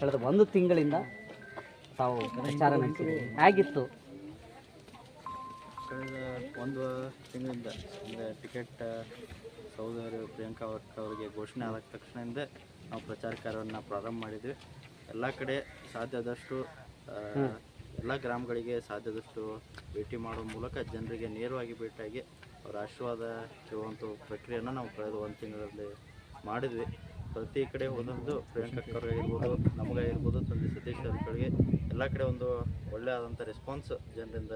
ಕಳೆದ ಒಂದು ತಿಂಗಳಿಂದ ತಾವು ಪ್ರಚಾರ ನಡೆಸಿದ್ದೀವಿ ಹೇಗಿತ್ತು? ಕಳೆದ ಒಂದು ತಿಂಗಳಿಂದ, ಅಂದರೆ ಟಿಕೆಟ್ ಸಹೋದರಿ ಪ್ರಿಯಾಂಕಾ ಅವರ್ ಅವರಿಗೆ ಘೋಷಣೆ ಆದ ತಕ್ಷಣದಿಂದ ನಾವು ಪ್ರಚಾರ ಕಾರ್ಯವನ್ನು ಪ್ರಾರಂಭ ಮಾಡಿದ್ವಿ. ಎಲ್ಲ ಕಡೆ ಸಾಧ್ಯದಷ್ಟು ಎಲ್ಲ ಗ್ರಾಮಗಳಿಗೆ ಸಾಧ್ಯದಷ್ಟು ಭೇಟಿ ಮಾಡುವ ಮೂಲಕ ಜನರಿಗೆ ನೇರವಾಗಿ ಭೇಟಿಯಾಗಿ ಅವರ ಆಶೀರ್ವಾದ ಕೇಳುವಂಥ ಪ್ರಕ್ರಿಯೆಯನ್ನು ನಾವು ಕಳೆದ ಒಂದು ತಿಂಗಳಲ್ಲಿ ಮಾಡಿದ್ವಿ. ಪ್ರತಿ ಕಡೆ ಒಂದೊಂದು ಪ್ರಿಯಾಂಕಾ ಆಗಿರ್ಬೋದು ನಮಗಾಗಿರ್ಬೋದು ತಂದೆ ಸತೀಶ್ ಅವ್ರಿಗೆ ಎಲ್ಲ ಕಡೆ ಒಂದು ಒಳ್ಳೆ ಆದಂಥ ರೆಸ್ಪಾನ್ಸ್ ಜನರಿಂದ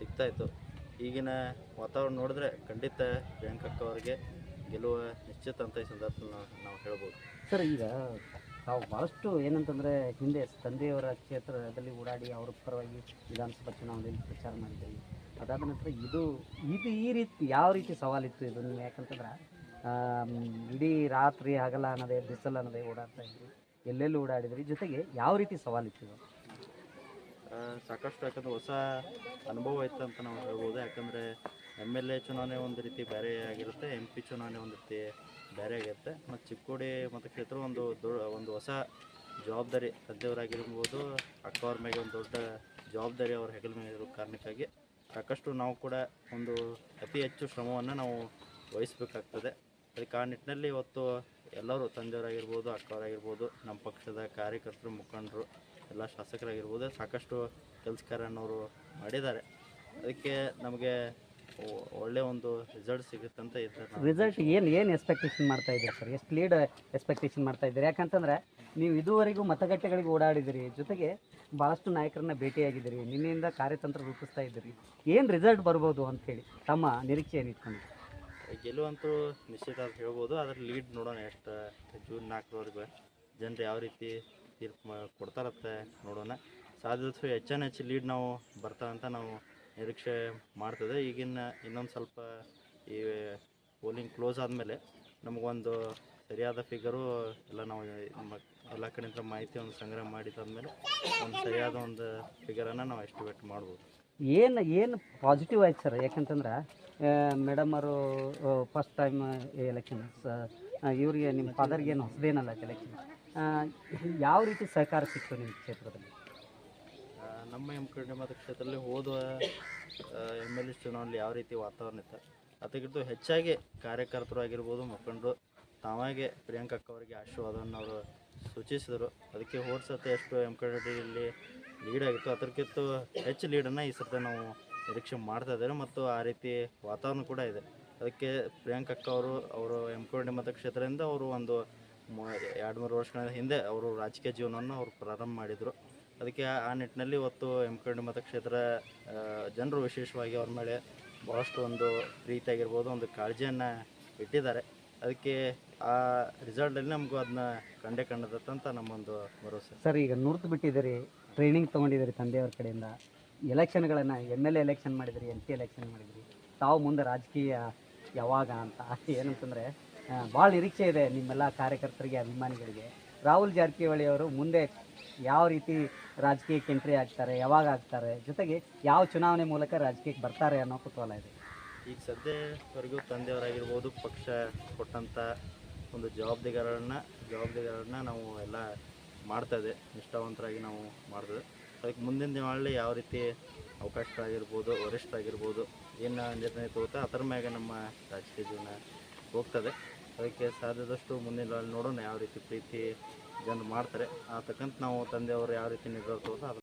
ಸಿಗ್ತಾ ಇತ್ತು. ಈಗಿನ ವಾತಾವರಣ ನೋಡಿದ್ರೆ ಖಂಡಿತ ಪ್ರಿಯಾಂಕಕ್ಕ ಅವರಿಗೆ ಗೆಲುವ ನಿಶ್ಚಿತ ಅಂತ ಈ ಸಂದರ್ಭದಲ್ಲಿ ನಾವು ನಾವು ಹೇಳ್ಬೋದು. ಸರ್, ಈಗ ತಾವು ಭಾಳಷ್ಟು ಏನಂತಂದರೆ ಹಿಂದೆ ತಂದೆಯವರ ಕ್ಷೇತ್ರದಲ್ಲಿ ಓಡಾಡಿ ಅವ್ರ ಪರವಾಗಿ ವಿಧಾನಸಭಾ ಚುನಾವಣೆಯಲ್ಲಿ ಪ್ರಚಾರ ಮಾಡಿದ್ದೀವಿ ಅದಾದ ನಂತರ ಇದು ಇದು ಈ ರೀತಿ ಯಾವ ರೀತಿ ಸವಾಲಿತ್ತು ಇದು ನೀವು ಯಾಕಂತಂದ್ರೆ ಇಡೀ ರಾತ್ರಿ ಹಗಲ ಅನ್ನೋದೇ, ಬಿಸಿಲು ಅನ್ನೋದೇ ಓಡಾಡ್ತಾ ಇದ್ರಿ. ಎಲ್ಲೆಲ್ಲಿ ಓಡಾಡಿದ್ರಿ? ಜೊತೆಗೆ ಯಾವ ರೀತಿ ಸವಾಲಿತ್ತು ಸಾಕಷ್ಟು ಯಾಕಂದ್ರೆ ಹೊಸ ಅನುಭವ ಇತ್ತು ಅಂತ ನಾವು ಹೇಳ್ಬೋದು. ಯಾಕಂದರೆ ಎಂ ಎಲ್ ಎ ಚುನಾವಣೆ ಒಂದು ರೀತಿ ಬೇರೆ ಆಗಿರುತ್ತೆ ಎಂ ಪಿ ಚುನಾವಣೆ ಒಂದು ರೀತಿ ಬೇರೆ ಆಗಿರುತ್ತೆ. ಮತ್ತು ಚಿಕ್ಕೋಡಿ ಮತಕ್ಷೇತ್ರ ಒಂದು ದೊಡ್ಡ ಒಂದು ಹೊಸ ಜವಾಬ್ದಾರಿ ತಂದೆಯವರಾಗಿರ್ಬೋದು ಅಕ್ಕವ್ರ ಮೇಲೆ ಒಂದು ದೊಡ್ಡ ಜವಾಬ್ದಾರಿ ಅವ್ರ ಹೆಗಲ ಮೇಲೆ ಇರೋ ಕಾರಣಕ್ಕಾಗಿ ಸಾಕಷ್ಟು ನಾವು ಕೂಡ ಒಂದು ಅತಿ ಹೆಚ್ಚು ಶ್ರಮವನ್ನು ನಾವು ವಹಿಸಬೇಕಾಗ್ತದೆ. ಅದಕ್ಕೆ ಆ ನಿಟ್ಟಿನಲ್ಲಿ ಇವತ್ತು ಎಲ್ಲರೂ ತಂದೆಯವರಾಗಿರ್ಬೋದು, ಅಕ್ಕವರಾಗಿರ್ಬೋದು, ನಮ್ಮ ಪಕ್ಷದ ಕಾರ್ಯಕರ್ತರು, ಮುಖಂಡರು, ಎಲ್ಲ ಶಾಸಕರಾಗಿರ್ಬೋದು ಸಾಕಷ್ಟು ಕೆಲಸ ಕಾರ್ಯನವರು ಮಾಡಿದ್ದಾರೆ. ಅದಕ್ಕೆ ನಮಗೆ ಒಳ್ಳೆ ಒಂದು ರಿಸಲ್ಟ್ ಸಿಗುತ್ತೆ ಅಂತ ಇದ್ದಾರೆ. ರಿಸಲ್ಟ್ ಏನು ಏನು ಎಕ್ಸ್ಪೆಕ್ಟೇಷನ್ ಮಾಡ್ತಾ ಇದ್ದೀರಿ ಸರ್ ಎಷ್ಟು ಲೀಡ್ ಎಕ್ಸ್ಪೆಕ್ಟೇಷನ್ ಮಾಡ್ತಾ ಇದ್ದೀರಿ? ಯಾಕಂತಂದ್ರೆ ನೀವು ಇದುವರೆಗೂ ಮತಗಟ್ಟೆಗಳಿಗೆ ಓಡಾಡಿದಿರಿ. ಜೊತೆಗೆ ಭಾಳಷ್ಟು ನಾಯಕರನ್ನ ಭೇಟಿಯಾಗಿದ್ದೀರಿ ನಿನ್ನೆಯಿಂದ ಕಾರ್ಯತಂತ್ರ ರೂಪಿಸ್ತಾ ಇದ್ದೀರಿ. ಏನು ರಿಸಲ್ಟ್ ಬರ್ಬೋದು ಅಂತ ಹೇಳಿ ತಮ್ಮ ನಿರೀಕ್ಷೆ ಏನಿಟ್ಕೊಂಡು ಗೆಲುವಂತೂ ನಿಶ್ಚಿತ ಅಂತ ಹೇಳ್ಬೋದು. ಅದ್ರ ಲೀಡ್ ನೋಡೋಣ ಎಷ್ಟು ಜೂನ್ ನಾಲ್ಕರವರೆಗೆ. ಜನರು ಯಾವ ರೀತಿ ತೀರ್ಪು ಕೊಡ್ತಾರತ್ತೆ ನೋಡೋಣ. ಸಾಧ್ಯತೆ ಹೆಚ್ಚಾನ ಹೆಚ್ಚು ಲೀಡ್ ನಾವು ಬರ್ತಾ ಅಂತ ನಾವು ನಿರೀಕ್ಷೆ ಮಾಡ್ತದೆ. ಈಗಿನ ಇನ್ನೊಂದು ಸ್ವಲ್ಪ ಈ ಪೋಲಿಂಗ್ ಕ್ಲೋಸ್ ಆದಮೇಲೆ ನಮಗೊಂದು ಸರಿಯಾದ ಫಿಗರು ಎಲ್ಲ ನಾವು ಎಲ್ಲ ಕಡೆಯಿಂದ ಮಾಹಿತಿ ಒಂದು ಸಂಗ್ರಹ ಮಾಡಿದಾದ್ಮೇಲೆ ಒಂದು ಸರಿಯಾದ ಒಂದು ಫಿಗರನ್ನು ನಾವು ಎಸ್ಟಿಮೇಟ್ ಮಾಡ್ಬೋದು. ಏನು ಏನು ಪಾಸಿಟಿವ್ ಆಯ್ತು ಸರ್ ಯಾಕಂತಂದ್ರೆ ಮೇಡಮ್ ಅವರು ಫಸ್ಟ್ ಟೈಮ್ ಎಲೆಕ್ಷನ್ ಇವರಿಗೆ ನಿಮ್ಮ ಫಾದರ್ಗೆ ಏನು ಹೊಸದೇನಲ್ಲ ಎಲೆಕ್ಷನ್ ಯಾವ ರೀತಿ ಸಹಕಾರ ಸಿಕ್ತು ನಿಮ್ಮ ಕ್ಷೇತ್ರದಲ್ಲಿ? ನಮ್ಮ ಎಂ ಕಡೆ ಮತಕ್ಷೇತ್ರದಲ್ಲಿ ಹೋದ ಎಂ ಎಲ್ ಎ ಚುನಾವಣೆಯಲ್ಲಿ ಯಾವ ರೀತಿ ವಾತಾವರಣ ಇತ್ತು? ಅದಕ್ಕಿಂತ ಹೆಚ್ಚಾಗಿ ಕಾರ್ಯಕರ್ತರು ಆಗಿರ್ಬೋದು ಮುಖಂಡರು ತಾವಾಗೆ ಪ್ರಿಯಾಂಕಕ್ಕವರಿಗೆ ಆಶೀರ್ವಾದವನ್ನು ಅವರು ಸೂಚಿಸಿದರು. ಅದಕ್ಕೆ ಹೋದ ಸತಿ ಎಷ್ಟು ಎಂ ಕಡೆಯಲ್ಲಿ ಲೀಡ್ ಆಗಿತ್ತು. ಅದಕ್ಕಿಂತ ಹೆಚ್ಚು ಲೀಡನ್ನು ಈ ಸರ್ತಿ ನಾವು ನಿರೀಕ್ಷೆ ಮಾಡ್ತಾ ಇದ್ದೇವೆ ಮತ್ತು ಆ ರೀತಿ ವಾತಾವರಣ ಕೂಡ ಇದೆ. ಅದಕ್ಕೆ ಪ್ರಿಯಾಂಕ ಅಕ್ಕ ಅವರು ಅವರು ಎಂ ಕಡೆ ಮತಕ್ಷೇತ್ರದಿಂದ ಅವರು ಒಂದು ಎರಡು ಮೂರು ವರ್ಷಗಳ ಹಿಂದೆ ಅವರು ರಾಜಕೀಯ ಜೀವನವನ್ನು ಅವರು ಪ್ರಾರಂಭ ಮಾಡಿದರು. ಅದಕ್ಕೆ ಆ- ನಿಟ್ಟಿನಲ್ಲಿ ಇವತ್ತು ಎಂ ಕರಡಿ ಮತಕ್ಷೇತ್ರ ಜನರು ವಿಶೇಷವಾಗಿ ಅವ್ರ ಮೇಲೆ ಭಾಳಷ್ಟು ಒಂದು ಪ್ರೀತಿಯಾಗಿರ್ಬೋದು, ಒಂದು ಕಾಳಜಿಯನ್ನು ಇಟ್ಟಿದ್ದಾರೆ. ಅದಕ್ಕೆ ಆ ರಿಸಲ್ಟಲ್ಲಿ ನಮಗೂ ಅದನ್ನ ಕಂಡೇ ಕಂಡದಂತ ನಮ್ಮೊಂದು ಭರವಸೆ. ಸರ್, ಈಗ ನುರ್ತು ಬಿಟ್ಟಿದ್ದೀರಿ ಟ್ರೈನಿಂಗ್ ತೊಗೊಂಡಿದ್ದೀರಿ ತಂದೆಯವ್ರ ಕಡೆಯಿಂದ. ಎಲೆಕ್ಷನ್ಗಳನ್ನು ಎಂ ಎಲ್ ಎ ಎಲೆಕ್ಷನ್ ಮಾಡಿದಿರಿ, ಎಂ ಪಿ ಎಲೆಕ್ಷನ್ ಮಾಡಿದಿರಿ. ತಾವು ಮುಂದೆ ರಾಜಕೀಯ ಯಾವಾಗ ಅಂತ ಏನಂತಂದರೆ ಭಾಳ ನಿರೀಕ್ಷೆ ಇದೆ ನಿಮ್ಮೆಲ್ಲ ಕಾರ್ಯಕರ್ತರಿಗೆ, ಅಭಿಮಾನಿಗಳಿಗೆ. ರಾಹುಲ್ ಜಾರಕಿಹೊಳಿ ಅವರು ಮುಂದೆ ಯಾವ ರೀತಿ ರಾಜಕೀಯಕ್ಕೆ ಎಂಟ್ರಿ ಆಗ್ತಾರೆ, ಯಾವಾಗ ಆಗ್ತಾರೆ, ಜೊತೆಗೆ ಯಾವ ಚುನಾವಣೆ ಮೂಲಕ ರಾಜಕೀಯಕ್ಕೆ ಬರ್ತಾರೆ ಅನ್ನೋ ಕುತೂಹಲ ಇದೆ. ಈಗ ಸದ್ಯವರೆಗೂ ತಂದೆಯವರಾಗಿರ್ಬೋದು, ಪಕ್ಷ ಕೊಟ್ಟಂಥ ಒಂದು ಜವಾಬ್ದಾರಿಗಳನ್ನ ಜವಾಬ್ದಾರಿಗಳನ್ನ ನಾವು ಎಲ್ಲ ಮಾಡ್ತಾಯಿದೆ ನಿಷ್ಠಾವಂತರಾಗಿ ನಾವು ಮಾಡ್ತದೆ ಅದಕ್ಕೆ ಮುಂದಿನ ದಿನಗಳಲ್ಲಿ ಯಾವ ರೀತಿ ಅವಕಾಶಗಳಾಗಿರ್ಬೋದು, ವರಿಷ್ಠರಾಗಿರ್ಬೋದು, ಏನು ನಿರ್ಣಯ ತಗೋತಾ ಅದರ ಮ್ಯಾಗೆ ನಮ್ಮ ರಾಜಕೀಯ ಜೀವನ ಹೋಗ್ತದೆ ಅದಕ್ಕೆ ಸಾಧ್ಯದಷ್ಟು ಮುಂದಿನ ನೋಡೋಣ ಯಾವ ರೀತಿ ಪ್ರೀತಿ ಜನರು ಮಾಡ್ತಾರೆ. ಆ ತಕ್ಕಂತ ನಾವು ತಂದೆಯವರು ಯಾವ ರೀತಿ ನಿರ್ಧಾರ ತಗೋತಾ